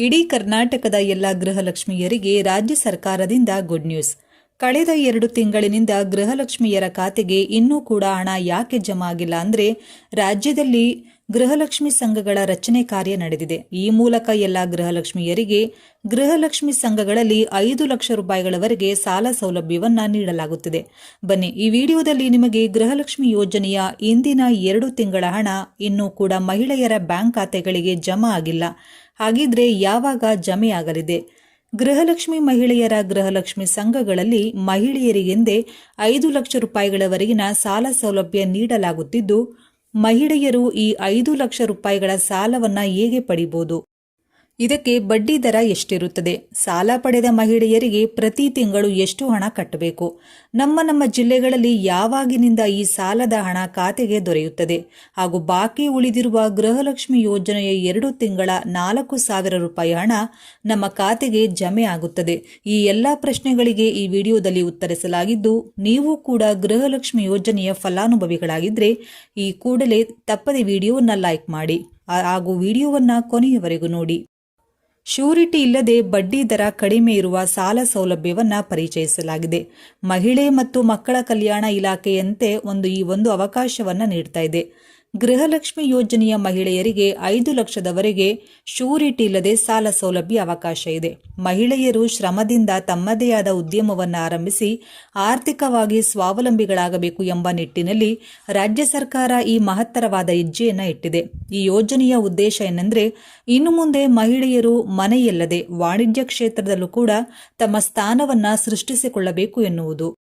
ಇಡೀ ಕರ್ನಾಟಕದ ಎಲ್ಲ ಗೃಹಲಕ್ಷ್ಮಿಯರಿಗೆ ರಾಜ್ಯ ಸರ್ಕಾರದಿಂದ ಗುಡ್ ನ್ಯೂಸ್ ಕಳೆದ ಎರಡು ತಿಂಗಳಿನಿಂದ ಗೃಹಲಕ್ಷ್ಮಿಯರ ಖಾತೆಗೆ ಇನ್ನೂ ಕೂಡ ಹಣ ಯಾಕೆ ಜಮಾ ಆಗಿಲ್ಲ ಅಂದ್ರೆ ರಾಜ್ಯದಲ್ಲಿ ಗೃಹಲಕ್ಷ್ಮಿ ಸಂಘಗಳ ರಚನೆ ಕಾರ್ಯ ನಡೆದಿದೆ. ಈ ಮೂಲಕ ಎಲ್ಲ ಗೃಹಲಕ್ಷ್ಮಿಯರಿಗೆ ಗೃಹಲಕ್ಷ್ಮಿ ಸಂಘಗಳಲ್ಲಿ ಐದು ಲಕ್ಷ ರೂಪಾಯಿಗಳವರೆಗೆ ಸಾಲ ಸೌಲಭ್ಯವನ್ನ ನೀಡಲಾಗುತ್ತಿದೆ. ಬನ್ನಿ, ಈ ವಿಡಿಯೋದಲ್ಲಿ ನಿಮಗೆ ಗೃಹಲಕ್ಷ್ಮಿ ಯೋಜನೆಯ ಇಂದಿನ ಎರಡು ತಿಂಗಳ ಹಣ ಇನ್ನೂ ಕೂಡ ಮಹಿಳೆಯರ ಬ್ಯಾಂಕ್ ಖಾತೆಗಳಿಗೆ ಜಮಾ ಆಗಿಲ್ಲ. ಹಾಗಿದ್ರೆ ಯಾವಾಗ ಜಮೆಯಾಗಲಿದೆ ಗೃಹಲಕ್ಷ್ಮಿ ಮಹಿಳೆಯರ ಗೃಹಲಕ್ಷ್ಮಿ ಸಂಘಗಳಲ್ಲಿ ಮಹಿಳೆಯರಿಗೆಂದೇ ಐದು ಲಕ್ಷ ರೂಪಾಯಿಗಳವರೆಗಿನ ಸಾಲ ಸೌಲಭ್ಯ ನೀಡಲಾಗುತ್ತಿದ್ದು ಮಹಿಳೆಯರು ಈ ಐದು ಲಕ್ಷ ರೂಪಾಯಿಗಳ ಸಾಲವನ್ನ ಹೇಗೆ ಪಡಿಬಹುದು ಇದಕ್ಕೆ ಬಡ್ಡಿ ದರ ಎಷ್ಟಿರುತ್ತದೆ? ಸಾಲ ಪಡೆದ ಮಹಿಳೆಯರಿಗೆ ಪ್ರತಿ ತಿಂಗಳು ಎಷ್ಟು ಹಣ ಕಟ್ಟಬೇಕು? ನಮ್ಮ ನಮ್ಮ ಜಿಲ್ಲೆಗಳಲ್ಲಿ ಯಾವಾಗಿನಿಂದ ಈ ಸಾಲದ ಹಣ ಖಾತೆಗೆ ದೊರೆಯುತ್ತದೆ? ಹಾಗೂ ಬಾಕಿ ಉಳಿದಿರುವ ಗೃಹಲಕ್ಷ್ಮಿ ಯೋಜನೆಯ ಎರಡು ತಿಂಗಳ ನಾಲ್ಕು ಸಾವಿರ ರೂಪಾಯಿ ಹಣ ನಮ್ಮ ಖಾತೆಗೆ ಜಮೆ ಆಗುತ್ತದೆ. ಈ ಎಲ್ಲ ಪ್ರಶ್ನೆಗಳಿಗೆ ಈ ವಿಡಿಯೋದಲ್ಲಿ ಉತ್ತರಿಸಲಾಗಿದ್ದು, ನೀವು ಕೂಡ ಗೃಹಲಕ್ಷ್ಮಿ ಯೋಜನೆಯ ಫಲಾನುಭವಿಗಳಾಗಿದ್ದರೆ ಈ ಕೂಡಲೇ ತಪ್ಪದೆ ವಿಡಿಯೋವನ್ನು ಲೈಕ್ ಮಾಡಿ ಹಾಗೂ ವಿಡಿಯೋವನ್ನು ಕೊನೆಯವರೆಗೂ ನೋಡಿ. ಶ್ಯೂರಿಟಿ ಇಲ್ಲದೆ ಬಡ್ಡಿ ದರ ಕಡಿಮೆ ಇರುವ ಸಾಲ ಸೌಲಭ್ಯವನ್ನು ಪರಿಚಯಿಸಲಾಗಿದೆ. ಮಹಿಳೆ ಮತ್ತು ಮಕ್ಕಳ ಕಲ್ಯಾಣ ಇಲಾಖೆಯಂತೆ ಒಂದು ಈ ಒಂದು ಅವಕಾಶವನ್ನು ನೀಡ್ತಾ ಇದೆ. ಗೃಹಲಕ್ಷ್ಮಿ ಯೋಜನೆಯ ಮಹಿಳೆಯರಿಗೆ ಐದು ಲಕ್ಷದವರೆಗೆ ಶೂರಿಟಿ ಇಲ್ಲದೆ ಸಾಲ ಸೌಲಭ್ಯ ಅವಕಾಶ ಇದೆ. ಮಹಿಳೆಯರು ಶ್ರಮದಿಂದ ತಮ್ಮದೇ ಆದ ಉದ್ಯಮವನ್ನು ಆರಂಭಿಸಿ ಆರ್ಥಿಕವಾಗಿ ಸ್ವಾವಲಂಬಿಗಳಾಗಬೇಕು ಎಂಬ ನಿಟ್ಟಿನಲ್ಲಿ ರಾಜ್ಯ ಸರ್ಕಾರ ಈ ಮಹತ್ತರವಾದ ಹೆಜ್ಜೆಯನ್ನು ಇಟ್ಟಿದೆ. ಈ ಯೋಜನೆಯ ಉದ್ದೇಶ ಏನೆಂದರೆ, ಇನ್ನು ಮುಂದೆ ಮಹಿಳೆಯರು ಮನೆಯಲ್ಲದೆ ವಾಣಿಜ್ಯ ಕ್ಷೇತ್ರದಲ್ಲೂ ಕೂಡ ತಮ್ಮ ಸ್ಥಾನವನ್ನು ಸೃಷ್ಟಿಸಿಕೊಳ್ಳಬೇಕು ಎನ್ನುವುದು.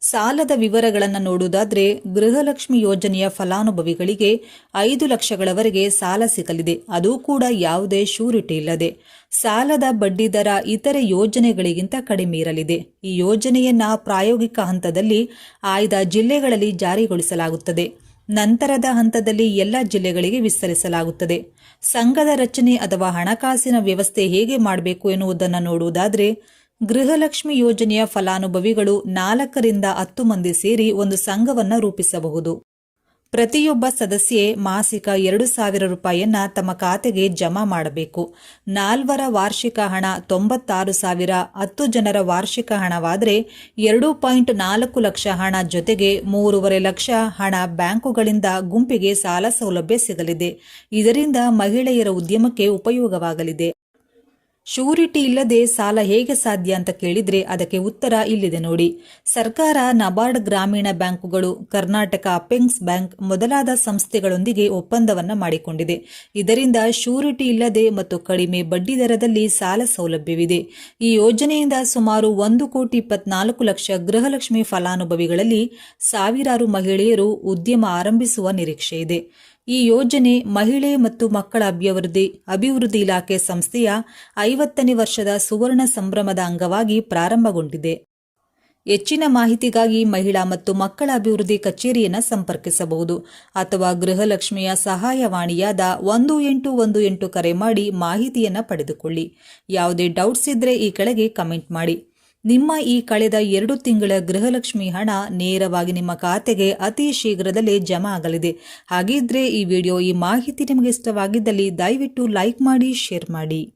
ಸಾಲದ ವಿವರಗಳನ್ನು ನೋಡುವುದಾದರೆ ಗೃಹಲಕ್ಷ್ಮಿ ಯೋಜನೆಯ ಫಲಾನುಭವಿಗಳಿಗೆ ಐದು ಲಕ್ಷಗಳವರೆಗೆ ಸಾಲ ಸಿಗಲಿದೆ. ಅದು ಕೂಡ ಯಾವುದೇ ಶೂರಿಟಿ ಇಲ್ಲದೆ. ಸಾಲದ ಬಡ್ಡಿ ದರ ಇತರೆ ಯೋಜನೆಗಳಿಗಿಂತ ಕಡಿಮೆ ಇರಲಿದೆ. ಈ ಯೋಜನೆಯನ್ನ ಪ್ರಾಯೋಗಿಕ ಹಂತದಲ್ಲಿ ಆಯ್ದ ಜಿಲ್ಲೆಗಳಲ್ಲಿ ಜಾರಿಗೊಳಿಸಲಾಗುತ್ತದೆ. ನಂತರದ ಹಂತದಲ್ಲಿ ಎಲ್ಲ ಜಿಲ್ಲೆಗಳಿಗೆ ವಿಸ್ತರಿಸಲಾಗುತ್ತದೆ. ಸಂಘದ ರಚನೆ ಅಥವಾ ಹಣಕಾಸಿನ ವ್ಯವಸ್ಥೆ ಹೇಗೆ ಮಾಡಬೇಕು ಎನ್ನುವುದನ್ನು ನೋಡುವುದಾದರೆ ಗೃಹಲಕ್ಷ್ಮಿ ಯೋಜನೆಯ ಫಲಾನುಭವಿಗಳು ನಾಲ್ಕರಿಂದ ಹತ್ತು ಮಂದಿ ಸೇರಿ ಒಂದು ಸಂಘವನ್ನ ರೂಪಿಸಬಹುದು. ಪ್ರತಿಯೊಬ್ಬ ಸದಸ್ಯೆ ಮಾಸಿಕ ಎರಡು ಸಾವಿರ ರೂಪಾಯಿಯನ್ನ ತಮ್ಮ ಖಾತೆಗೆ ಜಮಾ ಮಾಡಬೇಕು. ನಾಲ್ವರ ವಾರ್ಷಿಕ ಹಣ ತೊಂಬತ್ತಾರು ಸಾವಿರ, ಹತ್ತು ಜನರ ವಾರ್ಷಿಕ ಹಣವಾದರೆ ಎರಡು ಪಾಯಿಂಟ್ ನಾಲ್ಕು ಲಕ್ಷ ಹಣ ಜೊತೆಗೆ ಮೂರುವರೆ ಲಕ್ಷ ಹಣ ಬ್ಯಾಂಕುಗಳಿಂದ ಗುಂಪಿಗೆ ಸಾಲ ಸೌಲಭ್ಯ ಸಿಗಲಿದೆ. ಇದರಿಂದ ಮಹಿಳೆಯರ ಉದ್ಯಮಕ್ಕೆ ಉಪಯೋಗವಾಗಲಿದೆ. ಶೂರಿಟಿ ಇಲ್ಲದೆ ಸಾಲ ಹೇಗೆ ಸಾಧ್ಯ ಅಂತ ಕೇಳಿದ್ರೆ ಅದಕ್ಕೆ ಉತ್ತರ ಇಲ್ಲಿದೆ ನೋಡಿ. ಸರ್ಕಾರ ನಬಾರ್ಡ್ ಗ್ರಾಮೀಣ ಬ್ಯಾಂಕುಗಳು, ಕರ್ನಾಟಕ ಅಪೆಂಗ್ಸ್ ಬ್ಯಾಂಕ್ ಮೊದಲಾದ ಸಂಸ್ಥೆಗಳೊಂದಿಗೆ ಒಪ್ಪಂದವನ್ನು ಮಾಡಿಕೊಂಡಿದೆ. ಇದರಿಂದ ಶೂರಿಟಿ ಇಲ್ಲದೆ ಮತ್ತು ಕಡಿಮೆ ಬಡ್ಡಿ ದರದಲ್ಲಿ ಸಾಲ ಸೌಲಭ್ಯವಿದೆ. ಈ ಯೋಜನೆಯಿಂದ ಸುಮಾರು ಒಂದು ಕೋಟಿ ಇಪ್ಪತ್ನಾಲ್ಕು ಲಕ್ಷ ಗೃಹಲಕ್ಷ್ಮಿ ಫಲಾನುಭವಿಗಳಲ್ಲಿ ಸಾವಿರಾರು ಮಹಿಳೆಯರು ಉದ್ಯಮ ಆರಂಭಿಸುವ ನಿರೀಕ್ಷೆ ಇದೆ. ಈ ಯೋಜನೆ ಮಹಿಳೆ ಮತ್ತು ಮಕ್ಕಳ ಅಭಿವೃದ್ಧಿ ಅಭಿವೃದ್ಧಿ ಇಲಾಖೆ ಸಂಸ್ಥೆಯ ಐವತ್ತನೇ ವರ್ಷದ ಸುವರ್ಣ ಸಂಭ್ರಮದ ಅಂಗವಾಗಿ ಪ್ರಾರಂಭಗೊಂಡಿದೆ. ಹೆಚ್ಚಿನ ಮಾಹಿತಿಗಾಗಿ ಮಹಿಳಾ ಮತ್ತು ಮಕ್ಕಳ ಅಭಿವೃದ್ಧಿ ಕಚೇರಿಯನ್ನು ಸಂಪರ್ಕಿಸಬಹುದು ಅಥವಾ ಗೃಹಲಕ್ಷ್ಮಿಯ ಸಹಾಯವಾಣಿಯಾದ ಒಂದು ಎಂಟು ಒಂದು ಎಂಟು ಕರೆ ಮಾಡಿ ಮಾಹಿತಿಯನ್ನು ಪಡೆದುಕೊಳ್ಳಿ. ಯಾವುದೇ ಡೌಟ್ಸ್ ಇದ್ರೆ ಈ ಕೆಳಗೆ ಕಮೆಂಟ್ ಮಾಡಿ. ನಿಮ್ಮ ಈ ಕಳೆದ ಎರಡು ತಿಂಗಳ ಗೃಹಲಕ್ಷ್ಮಿ ಹಣ ನೇರವಾಗಿ ನಿಮ್ಮ ಖಾತೆಗೆ ಅತಿ ಶೀಘ್ರದಲ್ಲೇ ಜಮಾ ಆಗಲಿದೆ. ಹಾಗಿದ್ರೆ ಈ ವಿಡಿಯೋ ಈ ಮಾಹಿತಿ ನಿಮಗೆ ಇಷ್ಟವಾಗಿದ್ದಲ್ಲಿ ದಯವಿಟ್ಟು ಲೈಕ್ ಮಾಡಿ, ಶೇರ್ ಮಾಡಿ.